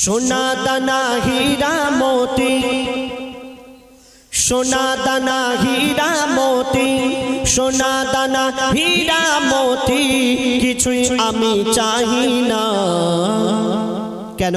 সোনা দানা হীরা মোতি। সোনা দানা হীরা মোতি, সোনা দানা হীরা মোতি, কিছুই আমি চাহি না। কেন?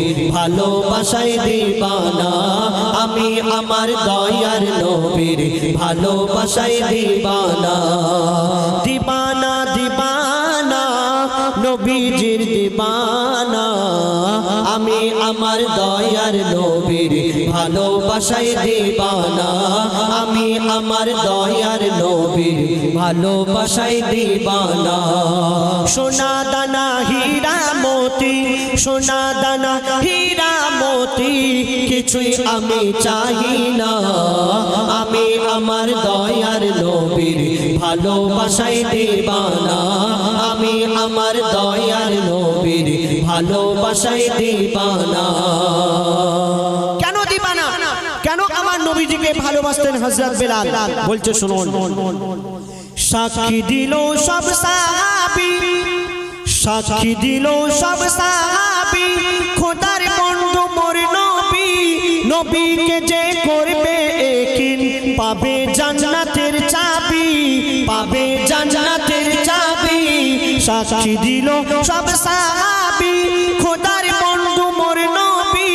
ভালোবাসায় দিবানা। আমি আমার দয়ার নবীর ভালোবাসায় দিবানা। দিবানা দিবানা, নবীজির দিবানা। আমি আমার দয়ার নবীর ভালোবাসায় দিবানা। আমি আমার দয়ার নবীর ভালোবাসায় দিবানা। সোনা দানা, হীরা মতি, সোনা দানা, হীরা মতি, কিছুই আমি চাহি না। আমি আমার দয়ার নবীর ভালোবাসায় দিবানা। আমি আমার দয়ার নবীর ভালোবাসায় দিবানা। নবীজিকে ভালোবাসতেন হযরত বেলাল। বলছে, শুনুন। সাক্ষী দিল সব সাহাবী, সাক্ষী দিল সব সাহাবী। খোদার বন্ধু মোর নবী, নবীকে যে করবে একিন, পাবে জান্নাতের চাবি, পাবে জান্নাতের চাবি। সাক্ষী দিল সব সাহাবী, খোদার বন্ধু মোর নবী,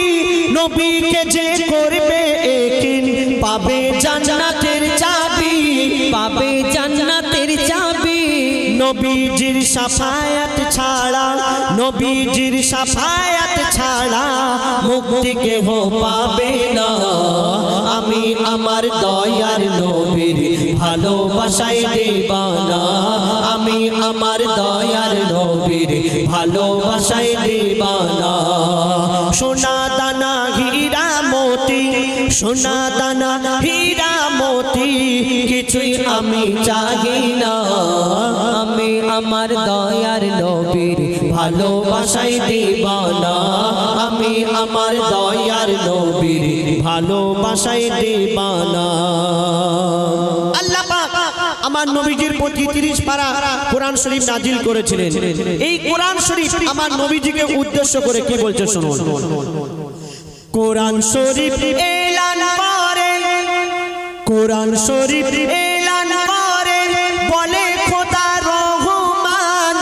নবীকে যে করবে পাবে জান্নাতের চাবি, পাবে জান্নাতের চাবি। নবীজির সাফায়াত ছাড়া, নবীজির সাফায়াত ছাড়া মুক্তি কেহ পাবে না। আমি আমার দয়ার নবীর ভালোবাসায় দেবানা। আমি আমার দয়ার নবীর ভালোবাসায় দেবানা। মতি সোনা দানা, হীরা মতি, কিছুই আমি চাহি না। আমি আমার দয়ার নবীর ভালোবাসায় দিবানা। আমি আমার দয়ার নবীর ভালোবাসায় দিবানা। আমার নবীজির প্রতি 30 পারা কোরআন শরীফ নাজিল করেছিলেন। এই কোরআন শরীফ আমার নবীজিকে উদ্দেশ্য করে কি বলছে শুনুন। কোরআন শরীফ কোরআন শরীফ এলান করে, বলে খোদা রহমান,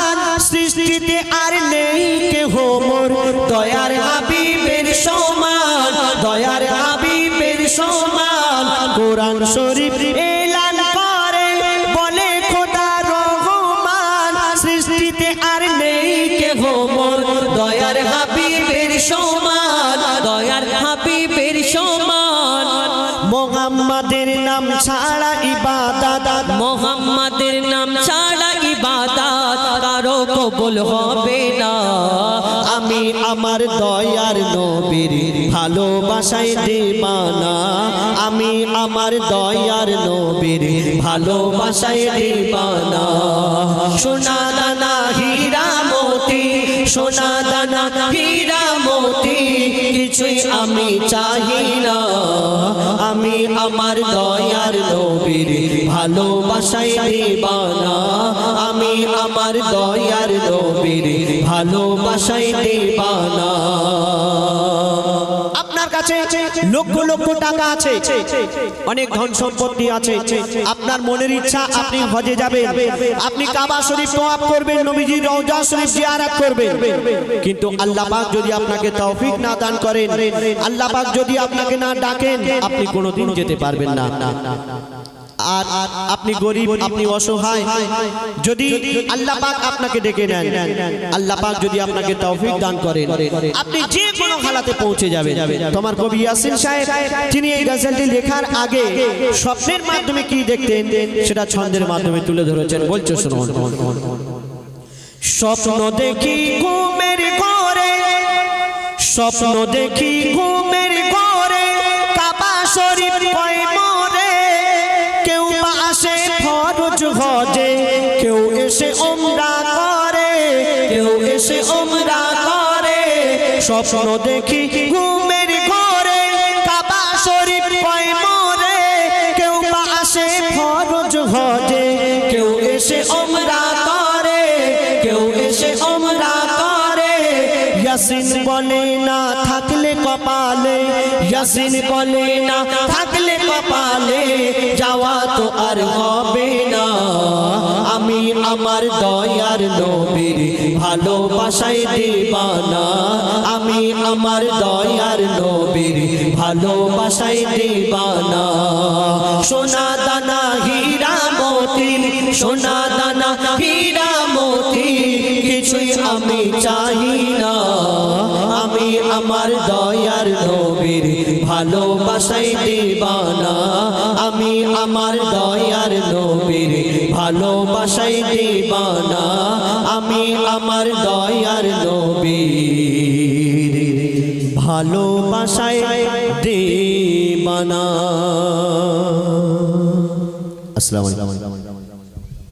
সৃষ্টিতে আর নেই কেহ মোর। দয়ার হাবিবের সমান, দয়ার হাবিবের সমান, কোরআন শরীফ এলান করে, বলে খোদা রহমান, সৃষ্টিতে আর নেই কেহ মোর। দয়ার হাবিবের সমান, দয়ার হাবিবের মোহাম্মদের নাম ছাড়া ইবাদত। মোহাম্মদের নাম ছাড়া ইবাদত কারও কবুল হবে না। আমি আমার দয়ার নবীর ভালোবাসায় দেবানা। আমি আমার দয়ার নবীর ভালোবাসায় দেবানা। সোনা দানা হীরা মতি সোনা দানা হীরা কিছুই আমি চাহি না। আমি আমার দয়ার নবীর ভালোবাসায় দেবানা। আমি আমার দয়ার নবীর দেবানা। কাছে লক্ষ লক্ষ টাকা আছে, অনেক ধন সম্পত্তি আছে। আপনার মনের ইচ্ছা, আপনি হজে যাবে আপনি কাবা শরীফ তোয়াব করবেন নবীজি রওজা শরীফ জিয়ারত করবেন। কিন্তু আল্লাহ পাক যদি আপনাকে তৌফিক না দান করেন, আল্লাহ পাক যদি আপনাকে না ডাকেন, আপনি কোনোদিন যেতে পারবেন না। আর আপনি গরিব, আপনি অসহায়, যদি আল্লাহ পাক আপনাকে ডেকে নেন, আল্লাহ পাক যদি আপনাকে তৌফিক দান আপনি যে কোনো হালাতে পৌঁছে যাবেন। তোমার কবি ইয়াসিন সাহেব, তিনি এই গজলটি লেখার আগে স্বপ্নের মাধ্যমে কি দেখতেন? সেটা ছন্দের মাধ্যমে তুলে ধরেছেন। বলছো স্বপ্ন দেখি ঘুমের স্বপ্ন দেখি স্বপ্ন দেখি ঘুমের ঘরে, কাবা শরীফ পায় মরে। কেউ বা আসে ফরজ হজে, কেউ এসে অমরা করে, কেউ এসে অমরা করে। ইয়াসিন বলে না থাকলে কপালে, ইয়াসিন বলে না কপালে যাওয়া তো আর হবে না। আমি আমার দয়ার নবীর ভালোবাসায় দিবানা। আমি আমার দয়ার নবীর ভালোবাসায় দিবানা। সোনা দানা হীরা মতি সোনা দানা হীরা আমার দয়ার নবীর ভালোবাসাই দিবানা। আমি আমার দয়ার নবীর ভালোবাসাই দিবানা। আমি আমার দয়ার নবীর ভালোবাসাই দিবানা। আসসালামু আলাইকুম।